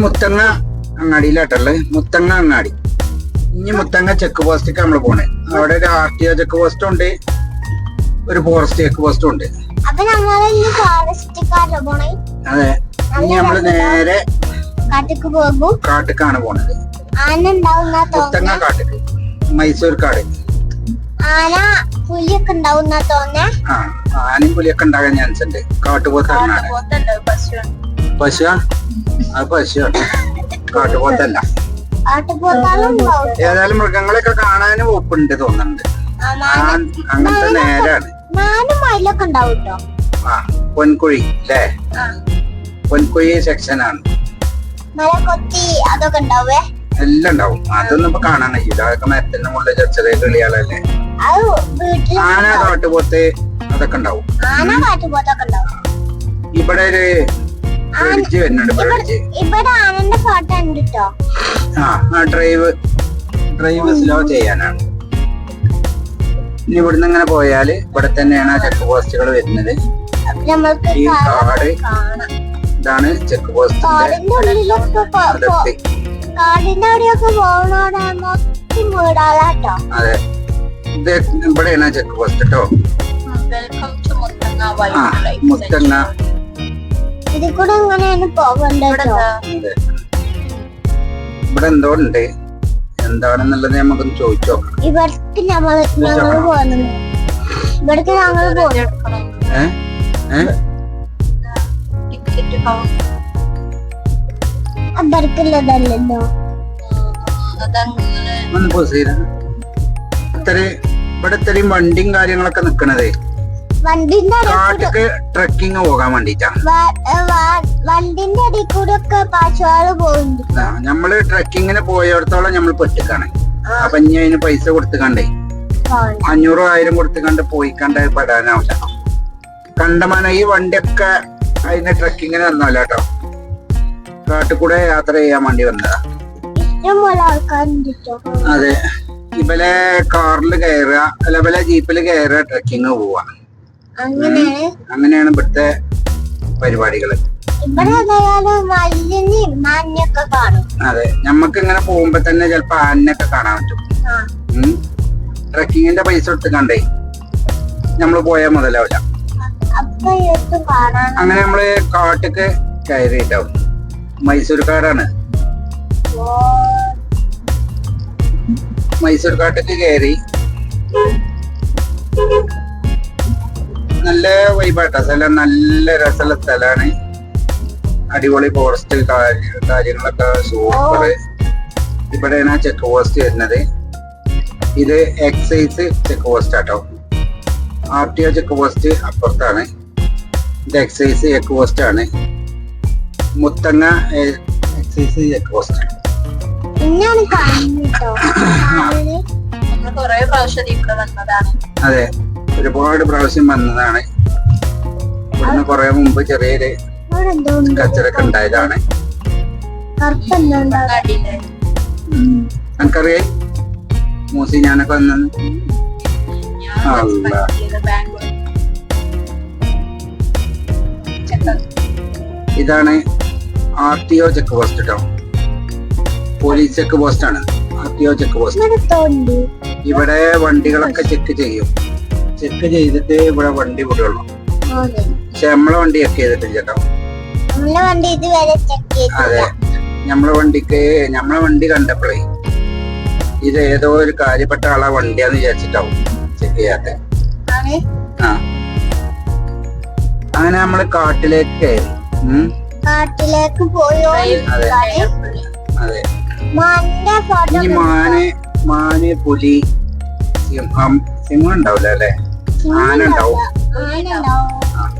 മുത്തങ്ങ അങ്ങാടിയിലാട്ടുള്ളത്. മുത്തങ്ങ അങ്ങാടി. ഇനി മുത്തങ്ങ ചെക്ക് പോസ്റ്റേക്ക് നമ്മൾ പോണേ. അവിടെ ഒരു ആർ ടി ഒ ചെക്ക് പോസ്റ്റും ഉണ്ട് ഒരു ഫോറസ്റ്റ് ചെക്ക് പോസ്റ്റും ഉണ്ട് അതെ. ഇനി നമ്മൾ നേരെ കാട്ടിക്ക് പോകും. കാട്ടിക്കാണ് പോണത്. മുത്തങ്ങ കാട്ടിക്ക്. മൈസൂർ കാട്. ആന പുലിയൊക്കെ ഉണ്ടാവുന്ന തോന്നെ. ആ ആനയും പുലിയൊക്കെ ഉണ്ടാകാൻ ചാൻസ് ഉണ്ട്. കാട്ടുപോത്താണ് പശു അത് പശുവാണ് കാട്ടുപോത്തല്ല. ഏതായാലും മൃഗങ്ങളെയൊക്കെ കാണാനും ഒപ്പുണ്ട് തോന്നുന്നുണ്ട്. അങ്ങനത്തെ നേരാണ്. മാനും മയിലൊക്കെ ഉണ്ടാവും കേട്ടോ ആ പൊൻകുഴി അല്ലേ? പൊൻകുഴി സെക്ഷനാണ് മല കൊത്തി അതൊക്കെ ഉണ്ടാവേ? എല്ലാം ഉണ്ടാവും. അതൊന്നും ഇപ്പൊ കാണാൻ കഴിയില്ല അതൊക്കെ മരത്തിന്റെ മുകളിൽ ചെറിയ കിളികളല്ലേ? ആന കാട്ടുപോത്ത് അതൊക്കെ ഉണ്ടാവും. ഇവിടെ ഒരു ബ്രിഡ്ജ് വരുന്നുണ്ട് ബ്രിഡ്ജ് ഇവിടെ ആനന്റെ ഫോട്ടോ ഉണ്ട് കേട്ടോ ആ ആ ഡ്രൈവ് ഡ്രൈവ് സ്ലോ ചെയ്യാനാണ്. ഇനി ഇവിടുന്ന് ഇങ്ങനെ പോയാൽ ഇവിടെ തന്നെയാണ് ആ ചെക്ക് പോസ്റ്റുകൾ വരുന്നത്. അപ്പൊ നമ്മൾക്ക് ഈ കാട് ഇതാണ് ചെക്ക് പോസ്റ്റ് കാടിന്റെ ഉള്ളിലൊക്കെ പോ- പോ- അതിർത്തി കാടിന്റെ അവിടെയൊക്കെ പോകണോടെ മൊത്തം വീടാളാട്ടോ. അതെ. ഇത് ഇവിടെയാണ് ചെക്ക് പോസ്റ്റ് കേട്ടോ വെൽക്കം ടു മുത്തങ്ങ ആ വൈൽഡ് ലൈഫ് മുത്തങ്ങ ഇതിൽ കൂടെ. ഇവിടെ എന്തോ? ഉണ്ട്. എന്താണെന്നുള്ളത് നമുക്കൊന്ന് ചോദിച്ചു. നോക്കാം ഇവിടേക്ക് നമ്മൾ ഞങ്ങൾ പോകുന്നു ഇവിടേക്ക് ഞങ്ങൾ പോകുന്നു ഇവിടെ ഇത്രയും വണ്ടിയും കാര്യങ്ങളൊക്കെ നിക്കണതേ. വണ്ടിന്റെ അടി കാട്ടിക്ക് ട്രക്കിങ് പോകാൻ വേണ്ടിട്ടാ വ- ഏ, വ- വണ്ടിന്റെ അടിയിൽ കൂടെ ഒക്കെ പാച്ചുവാൾ പോകുന്നുണ്ട്. നമ്മൾ ട്രക്കിങ്ങിന് പോയടത്തോളം നമ്മൾ പെട്ടിക്കാണ്. അപ്പൊ ഇനി അതിന് പൈസ കൊടുത്തുകണ്ടേ. പോകണ്ട. അഞ്ഞൂറോ ആയിരം കൊടുത്തുകണ്ട് പോയി കണ്ട് പെടാനാവില്ല കണ്ടമാന ഈ വണ്ടിയൊക്കെ അതിന് ട്രക്കിങ്ങിന് വന്നല്ല കേട്ടോ കാട്ടിക്കൂടെ യാത്ര ചെയ്യാൻ വേണ്ടി വന്നതാ. അതെ. ഇവലെ കാറിൽ കയറുക അല്ല ഇവലെ ജീപ്പിൽ കയറുക ട്രക്കിങ് പോവാ. അങ്ങനെയാണ് അങ്ങനെയാണ് ഇവിടുത്തെ കാണും. അതെ നമ്മക്ക് ഇങ്ങനെ പോകുമ്പോ തന്നെ ചെലപ്പോ ആനൊക്കെ കാണാൻ പറ്റും. ട്രക്കിങ്ങിന്റെ പൈസ കൊടുത്ത് കണ്ടേ നമ്മൾ പോയാൽ മുതലാവില്ല. അങ്ങനെ നമ്മൾ കാട്ടിക്ക് കയറിയിട്ടാവും. മൈസൂർ കാടാണ്. മൈസൂർ കാട്ടിക്ക് കയറി നല്ല വൈബാട്ട സ്ഥലം നല്ല രസമുള്ള സ്ഥലമാണ്. അടിപൊളി ഫോറസ്റ്റ് കാര്യങ്ങളൊക്കെ സൂപ്പർ ഇവിടെയാണ് ചെക്ക് പോസ്റ്റ് വരുന്നത്. ഇത് എക്സൈസ് ചെക്ക് പോസ്റ്റ് ആട്ടോ. R T O check post അപ്പുറത്താണ്. ഇത് എക്സൈസ് ചെക്ക് പോസ്റ്റ് ആണ്. മുത്തങ്ങ എക്സൈസ് ചെക്ക് പോസ്റ്റ് അതെ. ഒരുപാട് പ്രാവശ്യം വന്നതാണ്. ഇവിടുന്ന് കുറെ മുമ്പ് ചെറിയൊരു കച്ചറൊക്കെ ഉണ്ടായതാണ്. എനിക്കറിയാം മൂസി ഞാനൊക്കെ വന്നു ഇതാണ് R T O check post കേട്ടോ പോലീസ് ചെക്ക് പോസ്റ്റ് ആണ് R T O check post ഇവിടെ വണ്ടികളൊക്കെ ചെക്ക് ചെയ്യും. ചെക്ക് ചെയ്തിട്ട് ഇവിടെ വണ്ടി വിടുള്ളൂ. പക്ഷെ നമ്മളെ വണ്ടി ചെക്ക് ചെയ്തിട്ടില്ല കേട്ടോ. അതെ. നമ്മളെ വണ്ടിക്ക് നമ്മളെ വണ്ടി കണ്ടപ്പോഴേ ഇത് ഏതോ ഒരു കാര്യപ്പെട്ട ആളെ വണ്ടിയാന്ന് വിചാരിച്ചിട്ടാവും ചെക്ക് ചെയ്യാത്ത. ആ. അങ്ങനെ നമ്മൾ കാട്ടിലേക്ക് കയറി. കാട്ടിലേക്ക് പോയോ? അതെ. മാന് മാന് പുലി സിംഹം സിംഹം ഉണ്ടാവില്ല അല്ലെ? ആന ഉണ്ടാവും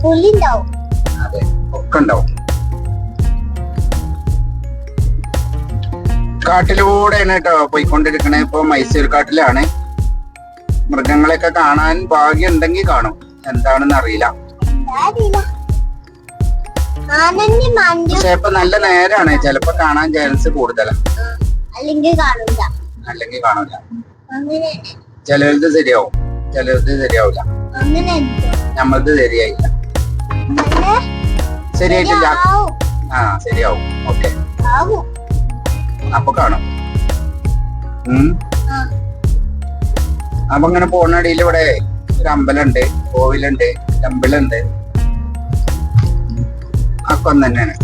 പുലി ഉണ്ടാവും അതെ ഒക്കെ ഉണ്ടാവും കാട്ടിലൂടെയാണ് കേട്ടോ പോയിക്കൊണ്ടിരിക്കണേ. ഇപ്പൊ മൈസൂർ കാട്ടിലാണ് മൃഗങ്ങളെയൊക്കെ കാണാൻ ഭാഗ്യം ഉണ്ടെങ്കിൽ കാണും. എന്താണെന്ന് അറിയില്ല. പക്ഷേ ഇപ്പൊ നല്ല നേരാണ്. ചെലപ്പോ കാണാൻ ചാൻസ് കൂടുതലാണ് അല്ലെങ്കിൽ കാണില്ല ചിലവർക്ക് ശരിയാവും. ചിലവർക്ക് ശരിയാവില്ല. നമ്മളത് ശരിയായില്ല. ശരിയായിട്ടില്ല. ആ ശരിയാവും. ഓക്കെ. അപ്പൊ കാണും. അപ്പൊ ഇങ്ങനെ പോണടിയിൽ ഇവിടെ ഒരു അമ്പലമുണ്ട് കോവിലുണ്ട് ടെമ്പിളുണ്ട്. ഒക്കെ ഒന്ന് തന്നെയാണ്.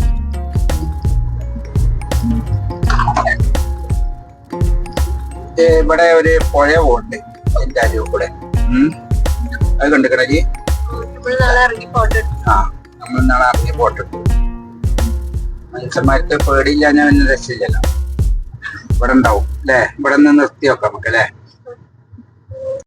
ഇവിടെ ഒരു പുഴ പോണ്ട് എന്റെ അരിവ് കൂടെ അത് നാളെ ഇറങ്ങി ഫോട്ടോ എടുത്തു പോട്ടിട്ടു മനുഷ്യന്മാർക്ക് പേടിയില്ല ഞാൻ രക്ഷയില്ലല്ലോ. ഇവിടെ ഉണ്ടാവും അല്ലേ? ഇവിടെ നിന്ന് നിർത്തി വെക്കാം നമുക്ക് അല്ലേ